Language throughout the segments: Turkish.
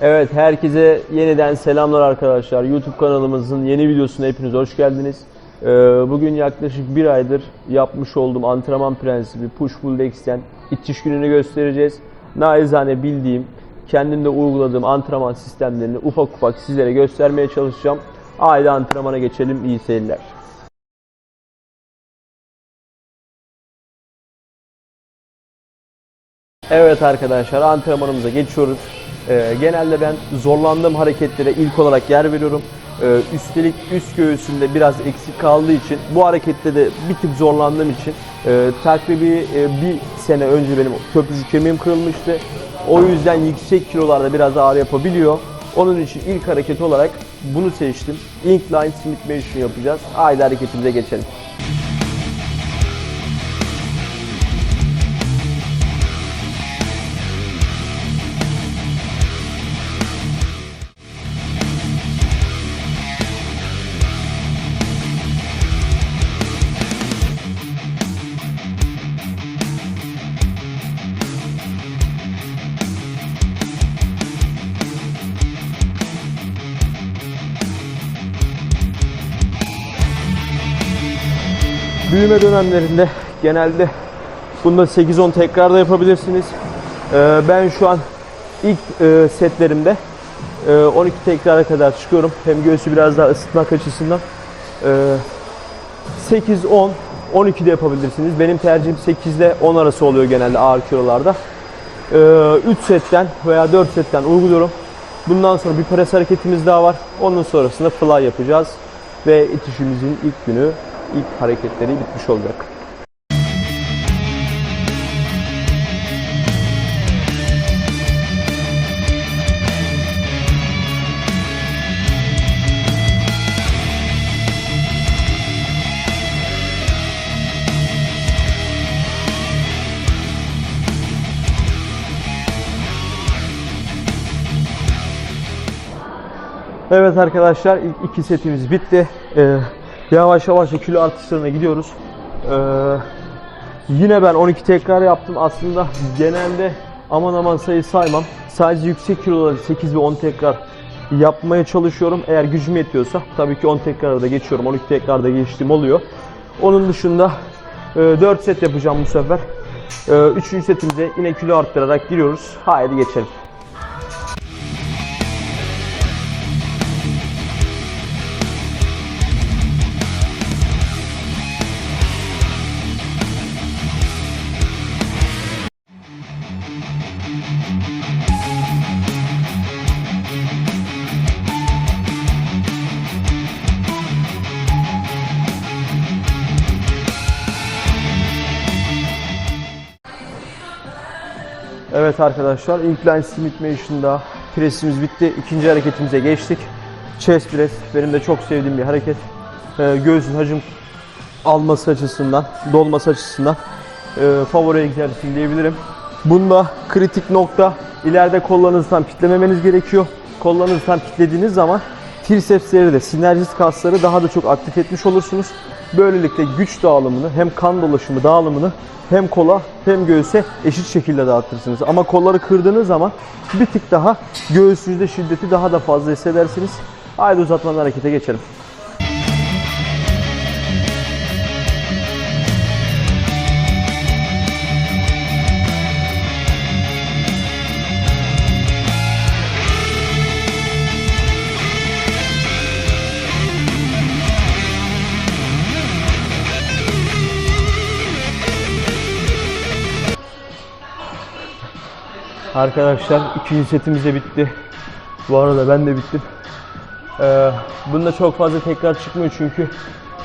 Evet, herkese yeniden selamlar arkadaşlar. YouTube kanalımızın yeni videosuna hepiniz hoş geldiniz. Ee, Bugün yaklaşık bir aydır yapmış olduğum antrenman prensibi push pull leg'ten itiş gününü göstereceğiz. Naizane bildiğim, kendimde uyguladığım antrenman sistemlerini ufak ufak sizlere göstermeye çalışacağım. Haydi antrenmana geçelim, iyi seyirler. Evet arkadaşlar antrenmanımıza geçiyoruz. Ee, genelde ben zorlandığım hareketlere ilk olarak yer veriyorum. Ee, üstelik üst göğsümde biraz eksik kaldığı için bu harekette de bir tık zorlandığım için e, takribi e, bir sene önce benim köprücük kemiğim kırılmıştı. O yüzden yüksek kilolarda biraz ağrı yapabiliyor. Onun için ilk hareket olarak bunu seçtim. Incline Smith Motion yapacağız. Haydi hareketimize geçelim. Büyüme dönemlerinde genelde bunda 8-10 tekrarda yapabilirsiniz. Ee, ben şu an ilk e, setlerimde e, 12 tekrara kadar çıkıyorum. Hem göğsü biraz daha ısıtmak açısından. Ee, 8, 10, 12 de yapabilirsiniz. Benim tercihim 8 ile 10 arası oluyor genelde ağır kilolarda. Ee, 3 setten veya 4 setten uyguluyorum. Bundan sonra bir pres hareketimiz daha var. Onun sonrasında fly yapacağız. Ve itişimizin ilk günü, ilk hareketleri bitmiş olacak. Evet arkadaşlar ilk iki setimiz bitti. Ee, yavaş yavaş da kilo artışlarına gidiyoruz. Ee, yine ben 12 tekrar yaptım. Aslında genelde aman aman sayı saymam. Sadece yüksek kiloları 8 ve 10 tekrar yapmaya çalışıyorum. Eğer gücüm yetiyorsa tabii ki 10 tekrarda da geçiyorum. 12 tekrarda geçtiğim oluyor. Onun dışında e, 4 set yapacağım bu sefer. E, üçüncü setimize yine kilo arttırarak giriyoruz. Haydi geçelim. Evet arkadaşlar, incline Smith Motion'da presimiz bitti. İkinci hareketimize geçtik. Chest press benim de çok sevdiğim bir hareket. Ee, göğsün hacim alması açısından, dolması açısından e, favori egzersizim diyebilirim. Bunda kritik nokta ileride kollarınızı tam kitlememeniz gerekiyor. Kollarınızı tam kitlediğiniz zaman trisepsleri de sinerjist kasları daha da çok aktif etmiş olursunuz. Böylelikle güç dağılımını hem kan dolaşımı dağılımını hem kola hem göğüse eşit şekilde dağıtırsınız. Ama kolları kırdığınız zaman bir tık daha göğsünüzde şiddeti daha da fazla hissedersiniz. Haydi uzatmadan harekete geçelim. Arkadaşlar ikinci setimiz de bitti. Bu arada ben de bittim. Ee, bunda çok fazla tekrar çıkmıyor çünkü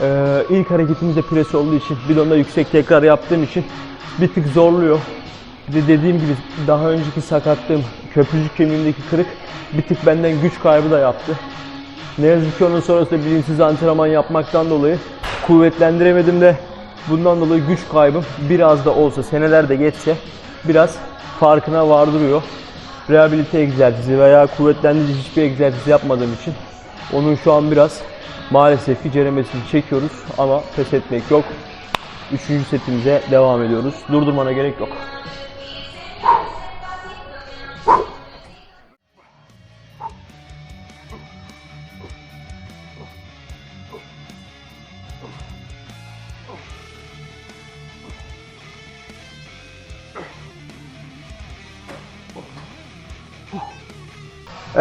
e, ilk hareketimiz de pres olduğu için bir de onda yüksek tekrar yaptığım için bir tık zorluyor. Bir de dediğim gibi daha önceki sakatlığım köprücük kemiğimdeki kırık bir tık benden güç kaybı da yaptı. Ne yazık ki onun sonrasında bilinçsiz antrenman yapmaktan dolayı kuvvetlendiremedim de bundan dolayı güç kaybım biraz da olsa seneler de geçse biraz farkına vardırıyor. Rehabilite egzersizi veya kuvvetlendirici hiçbir egzersiz yapmadığım için onun şu an biraz maalesef ki ceremesini çekiyoruz ama pes etmek yok. Üçüncü setimize devam ediyoruz. Durdurmana gerek yok.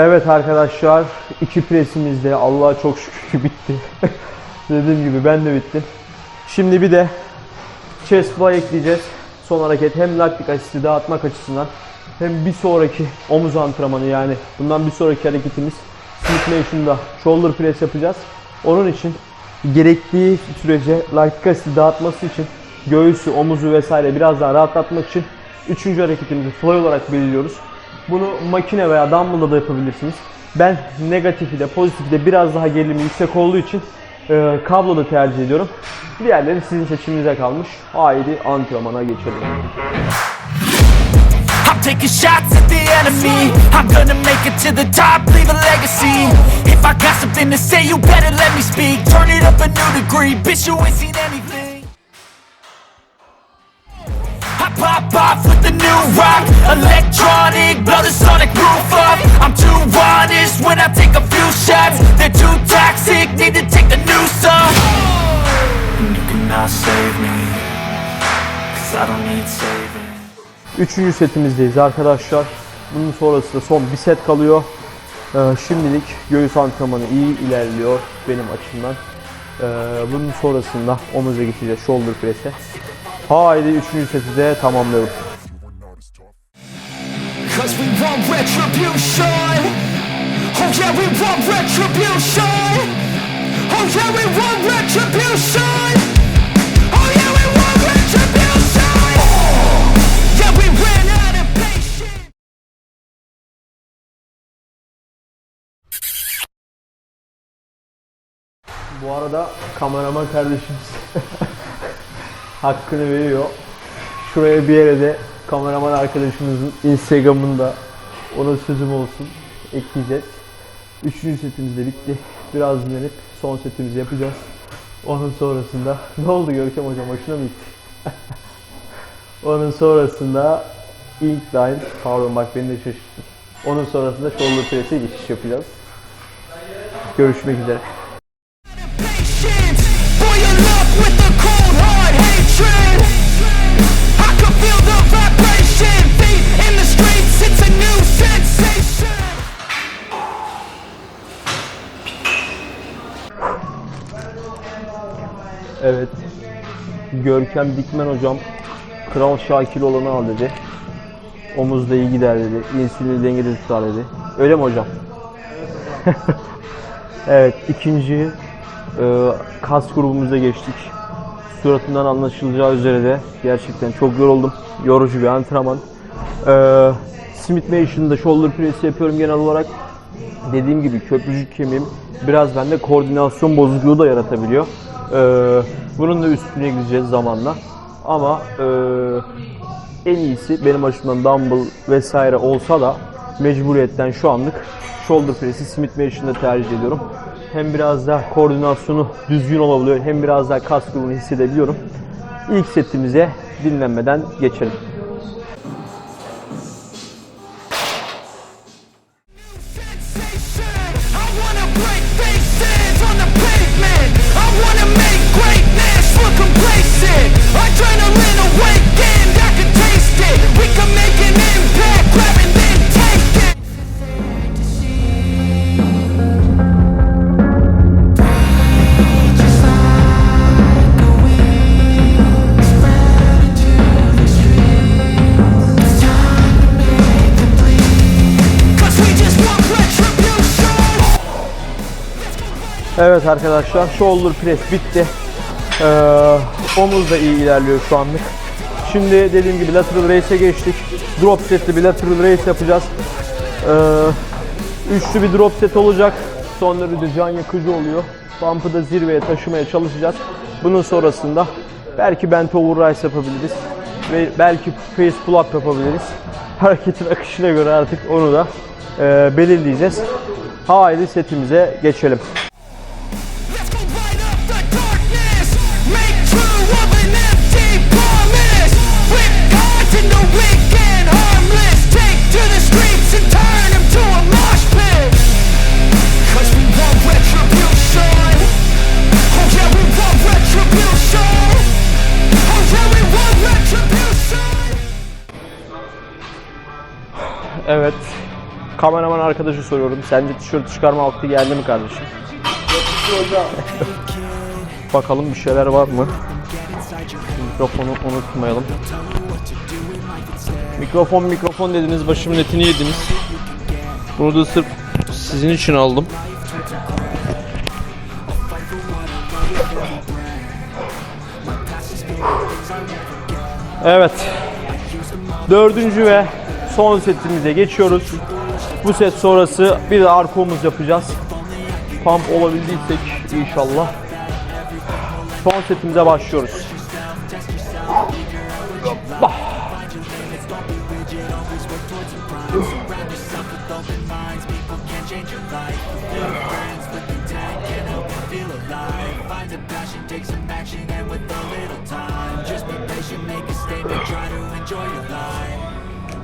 Evet arkadaşlar iki presimiz de Allah'a çok şükür bitti. Dediğim gibi ben de bittim. Şimdi bir de chest fly ekleyeceğiz. Son hareket hem laktik asiti dağıtmak açısından hem bir sonraki omuz antrenmanı yani bundan bir sonraki hareketimiz Smith Nation'da shoulder press yapacağız. Onun için gerektiği sürece laktik asiti dağıtması için göğüsü, omuzu vesaire biraz daha rahatlatmak için üçüncü hareketimizi fly olarak belirliyoruz. Bunu makine veya dumbbell'da da yapabilirsiniz. Ben negatifi de pozitifi de biraz daha gerilimi yüksek olduğu için e, kabloda tercih ediyorum. Diğerleri sizin seçiminize kalmış. Haydi antrenmana geçelim. I'm taking shots at the enemy. I'm gonna make it to the top, leave a legacy. If I got something to say, you better let me speak. Turn it up a new degree, bitch, you ain't seen anything. Pop off with the new rock, electronic, blow the sonic roof up. I'm too honest when I take a few shots. They're too toxic, need to take the noose off. And you cannot save me, cause I don't need saving. Üçüncü setimizdeyiz arkadaşlar. Bunun sonrası da son bir set kalıyor. Ee, şimdilik göğüs antrenmanı iyi ilerliyor benim açımdan. Ee, bunun sonrasında omuza geçeceğiz shoulder press'e. Haydi üçüncü seti de tamamlayalım. Cause we want retribution. Oh yeah, we want retribution. Oh yeah, we want retribution. Oh yeah, we want retribution. Yeah, we ran out of patience. Bu arada kameraman kardeşimiz hakkını veriyor. Şuraya bir yere de kameraman arkadaşımızın Instagram'ında ona sözüm olsun ekleyeceğiz. Üçüncü setimiz de bitti. Biraz dinlenip son setimizi yapacağız. Onun sonrasında ne oldu Görkem hocam hoşuna mı gitti? Onun sonrasında incline, pardon bak beni de şaşırttın. Onun sonrasında shoulder press'e geçiş yapacağız. Görüşmek üzere. Evet. Görkem Dikmen hocam Kral Şakir olanı al dedi. Omuzda iyi gider dedi. İnsülini dengede tutar dedi. Öyle mi hocam? evet ikinci e, kas grubumuza geçtik. Suratından anlaşılacağı üzere de gerçekten çok yoruldum. Yorucu bir antrenman. E, Smith Nation'da shoulder press yapıyorum genel olarak. Dediğim gibi köprücük kemiğim biraz bende koordinasyon bozukluğu da yaratabiliyor. Ee, bunun da üstüne gideceğiz zamanla. Ama e, en iyisi benim açımdan dumbbell vesaire olsa da mecburiyetten şu anlık shoulder press'i Smith Nation'da tercih ediyorum. Hem biraz daha koordinasyonu düzgün olabiliyor hem biraz daha kas grubunu hissedebiliyorum. İlk setimize dinlenmeden geçelim. Evet arkadaşlar shoulder press bitti. Ee, omuz da iyi ilerliyor şu anlık. Şimdi dediğim gibi lateral race'e geçtik. Drop setli bir lateral race yapacağız. Ee, üçlü bir drop set olacak. Son derece can yakıcı oluyor. Bump'ı da zirveye taşımaya çalışacağız. Bunun sonrasında belki bent over rice yapabiliriz. Ve belki face pull up yapabiliriz. Hareketin akışına göre artık onu da e, belirleyeceğiz. Haydi setimize geçelim. Evet. Kameraman arkadaşı soruyorum. Sence tişört çıkarma vakti geldi mi kardeşim? Bakalım bir şeyler var mı? Mikrofonu unutmayalım. Mikrofon mikrofon dediniz başımın etini yediniz. Bunu da sırf sizin için aldım. Evet. Dördüncü ve son setimize geçiyoruz. Bu set sonrası bir de arka omuz yapacağız. Pump olabildiysek inşallah. Son setimize başlıyoruz. Hoppa.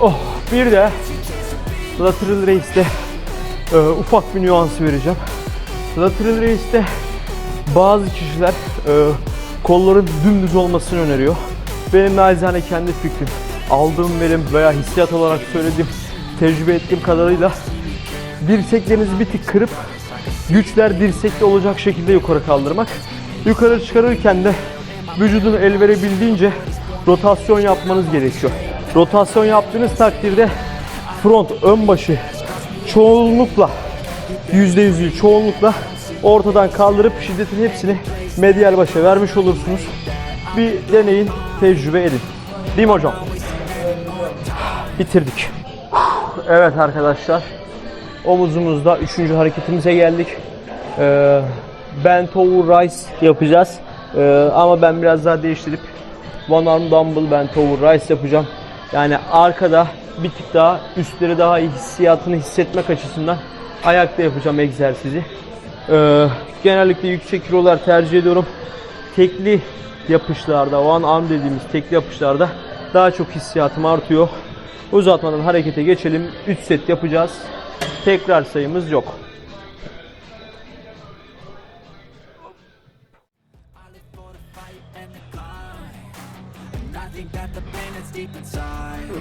Oh, bir de Lateral Race'te e, ufak bir nüans vereceğim. Lateral Race'te bazı kişiler e, kolların dümdüz olmasını öneriyor. Benim naçizane kendi fikrim, aldığım verim veya hissiyat olarak söylediğim, tecrübe ettiğim kadarıyla dirseklerinizi bir tık kırıp güçler dirsekte olacak şekilde yukarı kaldırmak. Yukarı çıkarırken de vücudunu el verebildiğince rotasyon yapmanız gerekiyor. Rotasyon yaptığınız takdirde front, ön başı çoğunlukla %100 değil çoğunlukla ortadan kaldırıp şiddetin hepsini medial başa vermiş olursunuz. Bir deneyin, tecrübe edin. Değil mi hocam? Bitirdik. Evet arkadaşlar. Omuzumuzda üçüncü hareketimize geldik. Ee, bent over rise yapacağız. Ee, ama ben biraz daha değiştirip one arm dumbbell bent over rise yapacağım. Yani arkada bir tık daha üstleri daha iyi hissiyatını hissetmek açısından ayakta yapacağım egzersizi. Ee, genellikle yüksek kilolar tercih ediyorum. Tekli yapışlarda, one arm dediğimiz tekli yapışlarda daha çok hissiyatım artıyor. Uzatmadan harekete geçelim. 3 set yapacağız. Tekrar sayımız yok.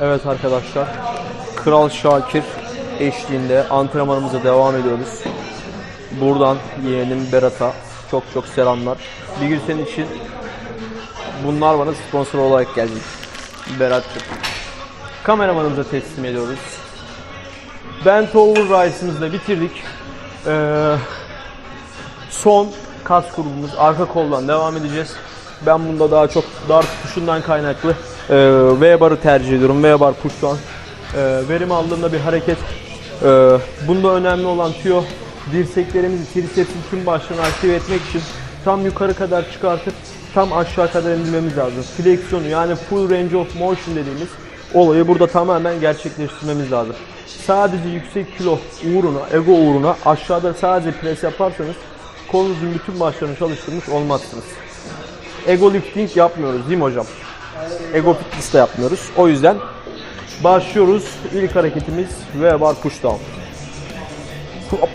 Evet arkadaşlar. Kral Şakir eşliğinde antrenmanımıza devam ediyoruz. Buradan yeğenim Berat'a çok çok selamlar. Bir gün senin için bunlar bana sponsor olarak gelecek. Berat'cığım. Kameramanımıza teslim ediyoruz. Bent over rise'ımızı da bitirdik. Ee, son kas grubumuz arka koldan devam edeceğiz. Ben bunda daha çok dar tutuşundan kaynaklı e, V barı tercih ediyorum. V bar push down. E, verim aldığımda bir hareket. E, bunda önemli olan tüyo dirseklerimizi tricepsin tüm başlarını aktive etmek için tam yukarı kadar çıkartıp tam aşağı kadar indirmemiz lazım. Fleksiyonu yani full range of motion dediğimiz olayı burada tamamen gerçekleştirmemiz lazım. Sadece yüksek kilo uğruna, ego uğruna aşağıda sadece pres yaparsanız kolunuzun bütün başlarını çalıştırmış olmazsınız. Ego lifting yapmıyoruz değil mi hocam? Ego fitness de yapmıyoruz. O yüzden başlıyoruz. İlk hareketimiz V bar push down. Hop.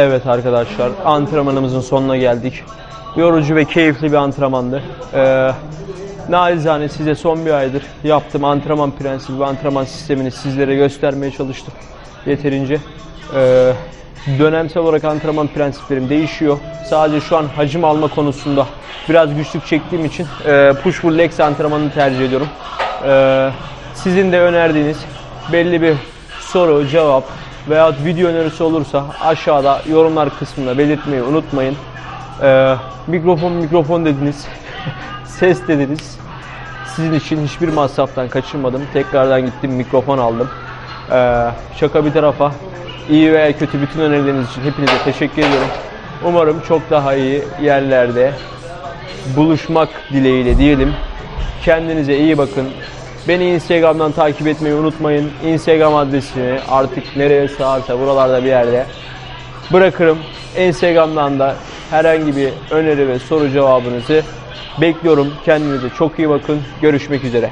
Evet arkadaşlar antrenmanımızın sonuna geldik. Yorucu ve keyifli bir antrenmandı. Ee, narizane size son bir aydır yaptığım antrenman prensibi ve antrenman sistemini sizlere göstermeye çalıştım. Yeterince. Ee, dönemsel olarak antrenman prensiplerim değişiyor. Sadece şu an hacim alma konusunda biraz güçlük çektiğim için e, push pull legs antrenmanını tercih ediyorum. Ee, sizin de önerdiğiniz belli bir soru, cevap veya video önerisi olursa aşağıda yorumlar kısmında belirtmeyi unutmayın. Ee, mikrofon mikrofon dediniz. Ses dediniz. Sizin için hiçbir masraftan kaçınmadım. Tekrardan gittim mikrofon aldım. Ee, şaka bir tarafa iyi veya kötü bütün önerileriniz için hepinize teşekkür ediyorum. Umarım çok daha iyi yerlerde buluşmak dileğiyle diyelim. Kendinize iyi bakın. Beni Instagram'dan takip etmeyi unutmayın. Instagram adresini artık nereye sığarsa buralarda bir yerde bırakırım. Instagram'dan da herhangi bir öneri ve soru cevabınızı bekliyorum. Kendinize çok iyi bakın. Görüşmek üzere.